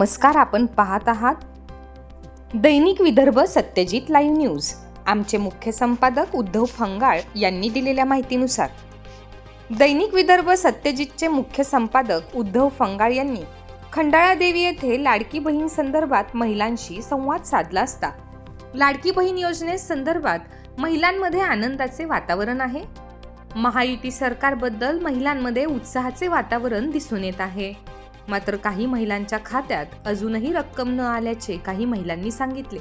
नमस्कार आपण पाहत आहात दैनिक विदर्भ सत्यजित लाईव्ह न्यूज. आमचे मुख्य संपादक उद्धव फंगाळ यांनी दिलेल्या माहितीनुसार दैनिक विदर्भ सत्यजितचे मुख्य संपादक उद्धव फंगाळ यांनी खंडाळा देवी येथे लाडकी बहीण संदर्भात महिलांशी संवाद साधला असता. लाडकी बहीण योजनेसंदर्भात महिलांमध्ये आनंदाचे वातावरण आहे. महायुती सरकारबद्दल महिलांमध्ये उत्साहाचे वातावरण दिसून येत आहे. मात्र काही महिलांच्या खात्यात अजूनही रक्कम न आल्याचे काही महिलांनी सांगितले.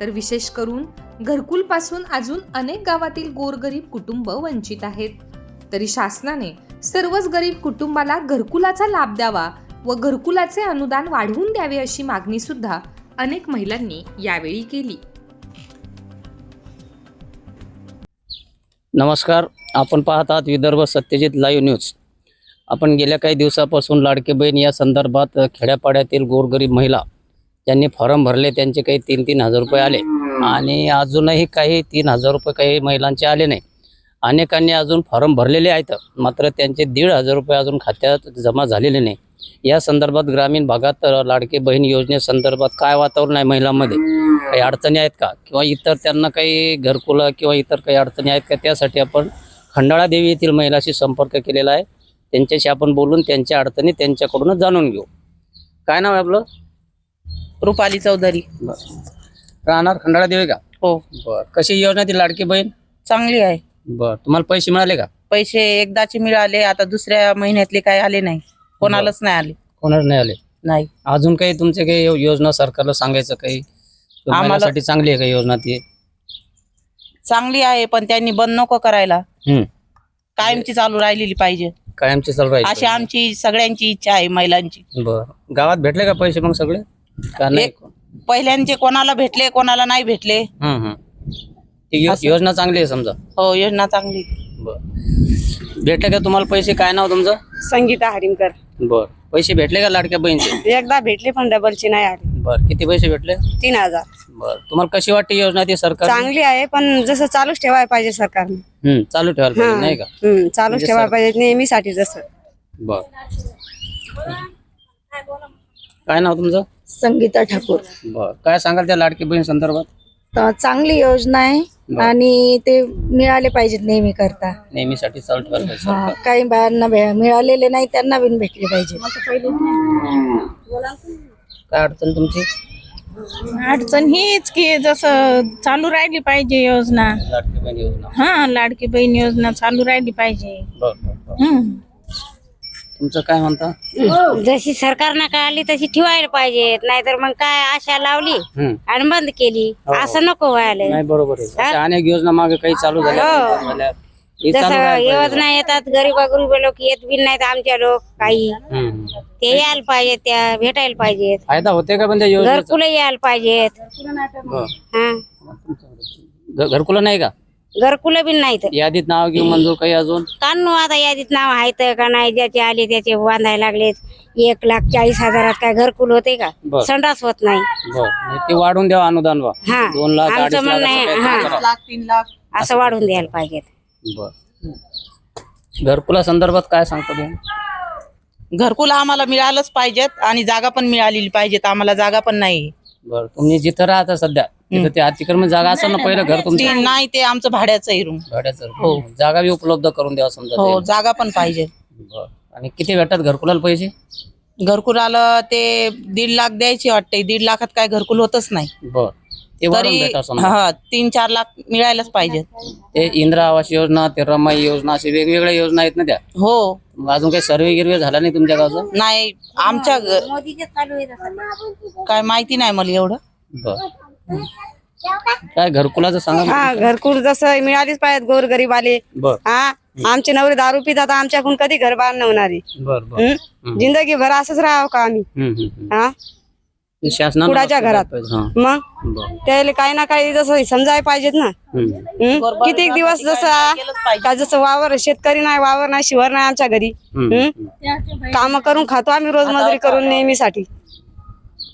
तर विशेष करून घरकुलपासून अजून अनेक गावातील गोरगरीब कुटुंब वंचित आहेत. तरी शासनाने सर्वच गरीब कुटुंबाला घरकुलाचा लाभ द्यावा व घरकुलाचे अनुदान वाढवून द्यावे अशी मागणी सुद्धा अनेक महिलांनी यावेळी केली. नमस्कार. आपण पाहत आहात विदर्भ सत्यजित लाईव्ह न्यूज. आपण गेल्या काही दिवसापासून लाडके बहीण या संदर्भात खेड्यापाड्यातील गोरगरीब महिला ज्यांनी फॉर्म भरले त्यांचे काही तीन तीन हजार रुपये आले. आणि अजूनही काही तीन हजार रुपये काही महिलांचे आले नाही. अनेकांनी अजून फॉर्म भरलेले आहेत मात्र त्यांचे दीड हजार रुपये अजून खात्यात जमा झालेले नाही. या संदर्भात ग्रामीण भागात लाडके बहीण योजनेसंदर्भात काय वातावरण आहे महिलांमध्ये? काही अडचणी आहेत का? किंवा इतर त्यांना काही घरकुलं किंवा इतर काही अडचणी आहेत का? त्यासाठी आपण खंडाळा देवी येथील महिलाशी संपर्क केलेला आहे. त्यांच्याशी आपण बोलून त्यांच्या अडचणी त्यांच्याकडूनच जाणून घेऊ. काय नाव आहे आपलं? रुपाली चौधरी. राहणार खंडाळा देवी का? हो. बर. कशी योजना ती लाडकी बहीण? चांगली आहे. बर. तुम्हाला पैसे मिळाले का? पैसे एकदाचे मिळाले आता दुसऱ्या महिन्यातले काही आले नाही. कोणालाच नाही आले. कोणाला नाही आले? नाही. अजून काही तुमचे काही यो- योजना सरकारला सांगायचं काही? आम्हाला- महिलांसाठी चांगली आहे का योजना ती? चांगली आहे पण त्यांनी बंद नको करायला. हम्म. कायमची चालू राहिलेली पाहिजे. कायमची चालू अशी राहील आमची सगळ्यांची इच्छा आहे महिलांची. बर. गावात भेटले का पैसे मग सगळे? का नाही? एक- पहिल्यांचे कोणाला भेटले कोणाला नाही भेटले. हम्म, हम्म. ती यो- असं. योजना चांगली आहे समजा. हो योजना चांगली. बर. भेटले का तुम्हाला पैसे? काय नाव तुमचं? संगीता हरिमकर बर. पैसे भेटले का लाडक्या बहिणीचे? एकदा भेटले पण डबलची नाही आली. बर. किती पैसे भेटले? तीन हजार. बर. तुम्हाला कशी वाटते योजना ती सरकार चांगली आहे पण जसं चालूच ठेवायला पाहिजे सरकारने. हम्म चालू ठेवायला पाहिजे नाही का? हम्म, चालूच म्हणजे ठेवायला सर- पाहिजे नेहमीसाठी जसं. बर. काय नाव तुमचं? संगीता ठाकूर. बर. काय सांगाल त्या लाडकी बहीण संदर्भात? तर चांगली योजना आहे बरं. आणि ते मिळाले पाहिजेत नेहमी करता. नेहमीसाठी चालू ठेवायला पाहिजे हा, सरकार. काही बायांना भे- मिळालेले नाही त्यांना बिन भेटले पाहिजे. काय अडचण तुमची? अडचण हीच की जसं चालू राहिली पाहिजे योजना. लाडकी बहीण योजना हा लाडकी बहीण योजना चालू राहिली पाहिजे. बर बर बर हम्म. तुमचं काय म्हणता? जशी सरकारनं काय आली तशी ठेवायला पाहिजेत नाहीतर मग काय आशा लावली हम्म. आणि बंद केली. हो. असं नको व्हायला. नाही बरोबर आहे. अशा अनेक योजना मागे काही चालू झाल्या हो. झाल्या. जसं. योजना येतात गरीबा गरीब लोक येत बी नाहीत आमच्या लोक काही. हम्म. ते यायला पाहिजेत त्या भेटायला पाहिजेत. फायदा होते का पण त्या योजनेचा? घरकुल यायला पाहिजेत. हो. हा. घ- घरकुलं नाही का? घरकुल बी नाहीत. यादीत नाव घेऊन मंजूर काही अजून? कानू आता यादीत नाव आहेत का नाही ज्याचे आले त्याचे बांधायला लागलेत. एक लाख चाळीस हजारात काय घरकुल होते का? बर. संडास होत नाही. बर. म्हणजे ते वाढून द्यावा अनुदान वा हा. दोन लाख अडीच आमचं लाख म्हणणं असं आहे काहीतरी हा. करा. असं वाढून द्यायला पाहिजेत. बर. घरकुला संदर्भात काय सांगता तुम्ही? घरकुल आम्हाला मिळालंच पाहिजेत आणि जागा पण मिळालेली पाहिजेत. आम्हाला जागा पण नाही. बर तुम्ही जिथं राहता सध्या तिथं ते अतिक्रमण जागा असेल ना पहिलं घर ती तुमचं नाही ते आमचं भाड्याचं आहे रूम भाड्याचं जागा बी उपलब्ध करून द्यावा समजा हो ते. जागा पण पाहिजे. बर. आणि किती भेटतात घरकुलाला पैसे? घरकुल आलं ते दीड लाख द्यायचे वाटते दीड लाखात काय घरकुल होतच नाही. बर. ते तरी समजा हा तीन चार लाख मिळायलाच पाहिजे. ते इंदिरा आवास योजना ते रमाई योजना असे वेगवेगळ्या योजना आहेत ना त्या? हो. मग अजून काही सर्वे गिरवे झाला नाही तुमच्या गावचा? नाही आमच्या घ- काय माहिती नाही मला एवढं. बर. काय घरकुलाचं सांगा ना. हा घरकुल जसं मिळालीच पाहिजेत गोर गरीब आले बर. हा आमचे नवरे दारू पितात आमच्याकडून कधी घर बांधणं होणारी बर बर. हम्म? जिंदगी भर असंच राहावं का आम्ही? हम्म, हम्म, हम्म. हा? लक्ष घरात. मग. त्याला काही ना काही जसं समजायला पाहिजेत ना? कित्येक दिवस जसं का जसं वावर शेतकरी नाही वावर नाही शिवर नाही आमच्या घरी? काम करून खातो आम्ही रोज मजुरी करून नेहमीसाठी.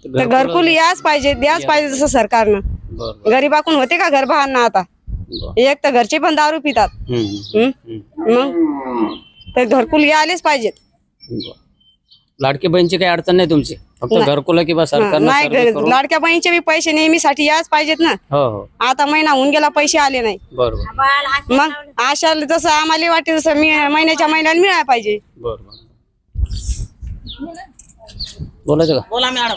तर घरकुलं- याच पाहिजे द्याच पाहिजे जसं सरकारनं. गरीबाकून होते का घर ना आता. एक तर घरचे पण दारू पितात. मग? तर घरकुल यायलाच पाहिजेत. लाडकी बहिणीची काही अडचण नाही तुमची? फक्त नाही. घरकुला किंवा सरकारनं नाही सर्वे ग- करून- लाडक्या बहिणीचे बी पैसे नेहमीसाठी याच पाहिजेत ना. हो हो. आता महिना होऊन गेला पैसे आले नाही. बरोबर. मग अशा जसं आम्हाला वाटते तसं मी महिन्याच्या महिन्याला मिळायला पाहिजे. बरोबर. बोलायचं का? बोला मॅडम.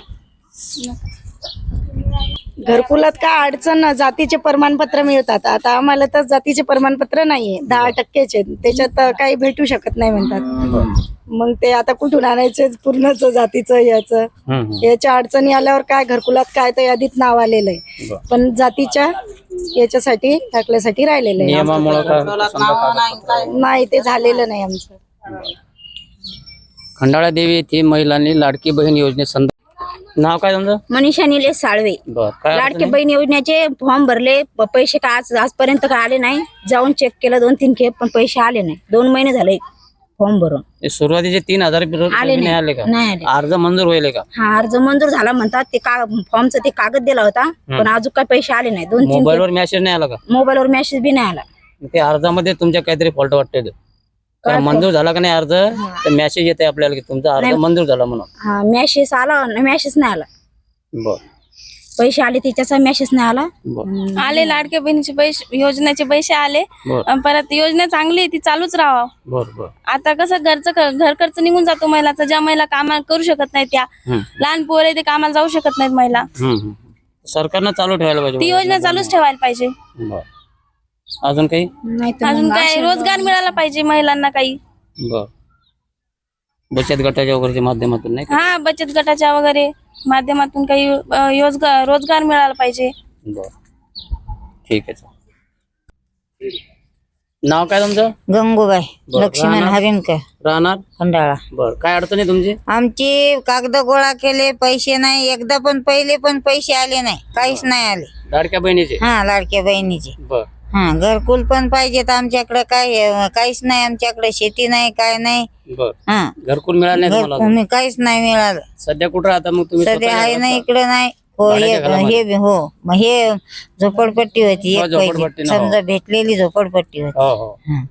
घरकुलात काय अडचण जातीचे प्रमाणपत्र मिळतात. आता आम्हाला तर जातीचे प्रमाणपत्र नाहीये दहा टक्केचे. त्याच्यात काही भेटू शकत नाही म्हणतात. मग ते आता कुठून आणायचे? पूर्णच जातीचं याचं. याच्या अडचणी आल्यावर काय? घरकुलात काय तर यादीत नाव आलेलं आहे. पण जातीच्या याच्यासाठी दाखल्यासाठी राहिलेलं आहे. नाही ते झालेलं नाही आमचं. खंडाळा देवी येथे महिलांनी लाडकी बहीण योजनेसंदर्भात नाव काय तुमचं? मनीषा निलेश साळवे. बर काय लाडके आहे? बहीण योजनेचे फॉर्म भरले प- पैसे का आज आजपर्यंत काय आले नाही? जाऊन चेक केलं दोन तीन खेप पण पैसे आले नाही. दोन महिने झाले फॉर्म भरून. सुरुवातीचे तीन हजार रुपये आले नाही नाही. आले का? नाही आले. अर्ज मंजूर होईल का? हा अर्ज मंजूर झाला म्हणतात ते का फॉर्मचं ते कागद दिला होता पण अजून काय पैसे आले नाही. दोन तीन मोबाईलवर मेसेज नाही आला का? मोबाईलवर मेसेज बी नाही आला. ते अर्जामध्ये तुमच्या काहीतरी फॉल्ट वाटते ते. कारण मंजूर झाला का नाही अर्ज तर मेसेज येते आपल्याला की तुमचा अर्ज मंजूर झाला म्हणून. हा मेसेज आला मेसेज नाही आला. बर. पैसे आले त्याचा मेसेज नाही आला. बर. आले लाडके बहिणीचे पैसे योजनेचे पैसे आले. बर. अन परत योजना चांगली आहे ती चालूच राहावं. बर बर. आता कसं घरचं ख- घर खर्च निघून जातो महिलाचा ज्या महिला कामा करू शकत नाही त्या हम्म. लहान पोरे ते कामाला जाऊ शकत नाहीत महिला. हम्म, हम्म. सरकारनं चालू ठेवायला ती पाहिजे योजना चालूच ठेवायला पाहिजे. बर. अजून काही? नाही अजून काय? रोजगार मिळाला पाहिजे महिलांना काही. बर. बचत गटाच्या वगैरे माध्यमातून नाही का? हा बचत गटाच्या वगैरे माध्यमातून काही अ, योजगार रोजगार मिळाला पाहिजे. बर. ठीक आहे चालेल. नाव काय तुमचं? गंगूबाई बरं, लक्ष्मण राहणार? हरिणकर. राहणार? खंडाळा. बर. काय अडचण आहे तुमची? आमचे कागद गोळा केले पैसे नाही. एकदा पण पहिले पण पैसे आले नाही. काहीच नाही आले. लाडक्या बहिणीचे? हा लाडक्या बहिणीचे. बर. हा घरकुल पण पाहिजेत आमच्याकडे. काय काहीच नाही आमच्याकडे. शेती नाही काय नाही. बर. हा. घरकुल मिळालं नाही तुम्हाला अजून? घरकुल काहीच नाही मिळालं. सध्या कुठं राहता मग तुम्ही? सध्या आहे ना? इकडे नाही. हो भाड्याच्या हे घरामध्ये? हे बी- हो. मग हे झोपडपट्टी होती हो, एक झोपडपट्टी पाहिजे ना, हो. समजा भेटलेली झोपडपट्टी होती. हो हो. हा.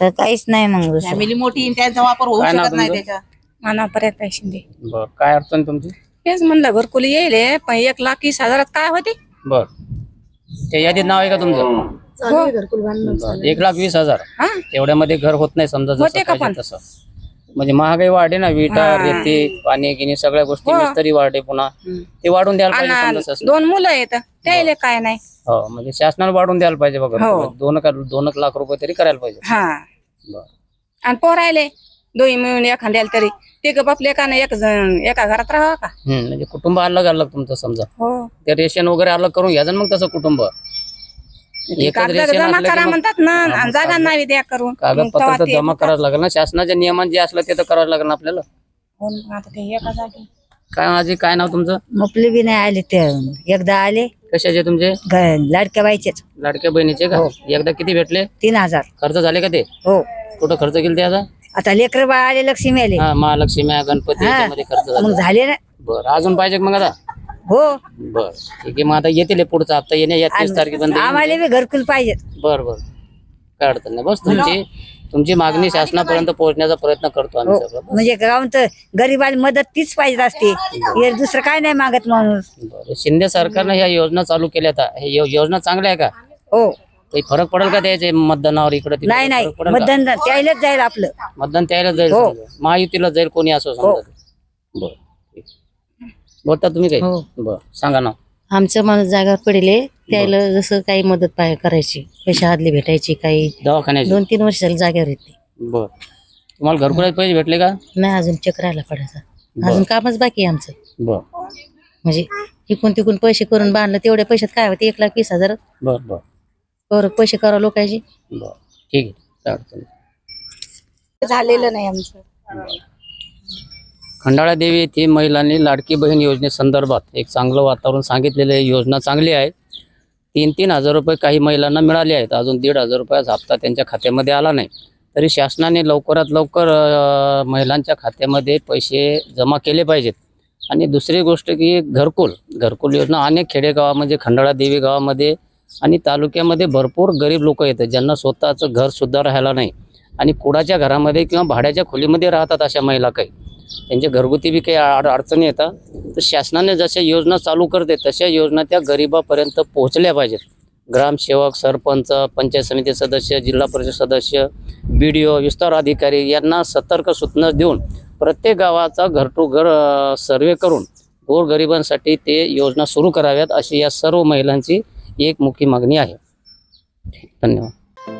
तर काहीच नाही मग दुसरं. फॅमिली मोठी आहे, त्यांचा वापर होऊ काय नाव शकत नाही तुमचं? त्याच्या मनापर्यंत शिंदे. बर. काय अडचण तुमची? हेच म्हणलं घरकुल येईल पण एक लाख तीस हजारात काय होते? बर. त्या यादीत नाव आहे का तुमचं? चालू आहे घरकुल बांधणं बरं. एक लाख वीस हजार. हा? तेवढ्यामध्ये घर होत नाही समजा जसं होते का पाहिजे पण? तसं. म्हणजे महागाई वाढे ना विटा. रेती पाणी गिनी सगळ्या गोष्टी हो. मिस्तरी वाढे पुन्हा. ते वाढून द्यायला पाहिजे समजा आणि शासनाने. दोन मुलं आहेत त्याला काय नाही. हो म्हणजे शासनाने वाढून द्यायला पाहिजे बघा. हो. दोन का दोन एक लाख रुपये तरी करायला पाहिजे. हा. बरं. आणि पोरायले दोन्ही मिळून एखाद्याला तरी. ते ग बापले का नाही एक जण एका घरात राहावं का? हम्म, म्हणजे कुटुंब अलग अलग तुमचं समजा. हो. ते रेशन वगैरे अलग करून घ्यायचं ना मग तसं कुटुंब. कागद जमा करा म्हणतात ना हा, आणि जागा द्या करून. कागदपत्र तर जमा. करावं लागेल ना? शासनाच्या नियमान जे असलं ते तर करावं लागेल ना आपल्याला? हो ना, आता ते एका जागी. काय माझी काय नाव तुमचं? मुपले बी नाही आले ते. एकदा आले. कशाचे तुमचे? घ- लाडक्या बाईचेच. लाडक्या बहिणीचे का? एकदा किती भेटले? तीन हजार. खर्च झाले का ते? हो. कुठं खर्च केले ते आता? आता लेकर बाळ आले लक्ष्मी आले. हा महालक्ष्मी आहे, गणपती हा. याच्यामध्ये खर्च मग झाला झाले ना. बरं अजून पाहिजे का मग आता? हो. बर. ठीक आहे मग आता येतील हे पुढचा हप्ता. येणे या तीस तारखेपर्यंत. आम्हाला बी घरकुल पाहिजेत. बर बर. काय अडचण नाही. बस तुमची तुमची मागणी शासनापर्यंत पोहोचण्याचा प्रयत्न करतो आम्ही हो सगळं. म्हणजे गावून तर गरीबाला मदत तीच पाहिजे असते. हे दुसरं काय नाही मागत माणूस. बरं. शिंदे सरकारनं ह्या योजना चालू केल्या आता हे यो- योजना चांगल्या आहे का? हो. काही फरक पडेल का त्याचे मतदानावर इकडे तिकडे? नाही नाही. फरक पडेल का? मतदान त्यालाच जाईल आपलं. मतदान त्याला जाईल हो. समजा. महायुतीला जाईल कोणी असो समजा. बर. बोलता तुम्ही काही? हो. बर सांगा ना आमचं माणूस जागावर पडेले त्याला जसं काही मदत पाय करायची पैसे हादले भेटायची काही. दवाखान्याचे? दोन तीन वर्ष झाली जागेवर येते. बर. तुम्हाला घरकुलाचे पैसे भेटले का? नाही अजून चक्र राहिला पडायचा. बरं. अजून कामच बाकी आहे आमचं. बर. म्हणजे इकून तिकून पैसे करून बांधलं तेवढ्या पैशात काय होते? एक लाख वीस हजार. बर बर. वर पैसे करा लोकांचे. बर. ठीक आहे. काय अडचण नाही. झालेलं नाही आमचं. खंडाळा देवी येथे महिलांनी लाडकी बहीण योजनेसंदर्भात एक चांगलं वातावरण सांगितलेलं आहे. योजना चांगली आहे. तीन तीन हजार रुपये काही महिलांना मिळाले आहेत. अजून दीड हजार रुपयाचा हप्ता त्यांच्या खात्यामध्ये आला नाही. तरी शासनाने लवकरात लवकर महिलांच्या खात्यामध्ये पैसे जमा केले पाहिजेत. आणि दुसरी गोष्ट की घरकुल. घरकुल योजना अनेक खेडेगावामध्ये म्हणजे खंडाळा देवी गावामध्ये आणि तालुक्यामध्ये भरपूर गरीब लोक येतात. ज्यांना स्वतःचं घरसुद्धा राहायला नाही. आणि कुडाच्या घरामध्ये किंवा भाड्याच्या खोलीमध्ये राहतात अशा महिला काही. त्यांच्या घरगुती बी काही अड अडचणी येतात. तर शासनाने जशा योजना चालू करते तशा योजना त्या गरिबापर्यंत पोहोचल्या पाहिजेत. ग्रामसेवक सरपंच पंचायत समिती सदस्य जिल्हा परिषद सदस्य बी डी ओ विस्तार अधिकारी यांना सतर्क सूचना देऊन प्रत्येक गावाचा घर टू घर सर्वे करून गोरगरिबांसाठी ते योजना सुरू कराव्यात अशी या सर्व महिलांची एक मुख्य मागणी आहे. धन्यवाद.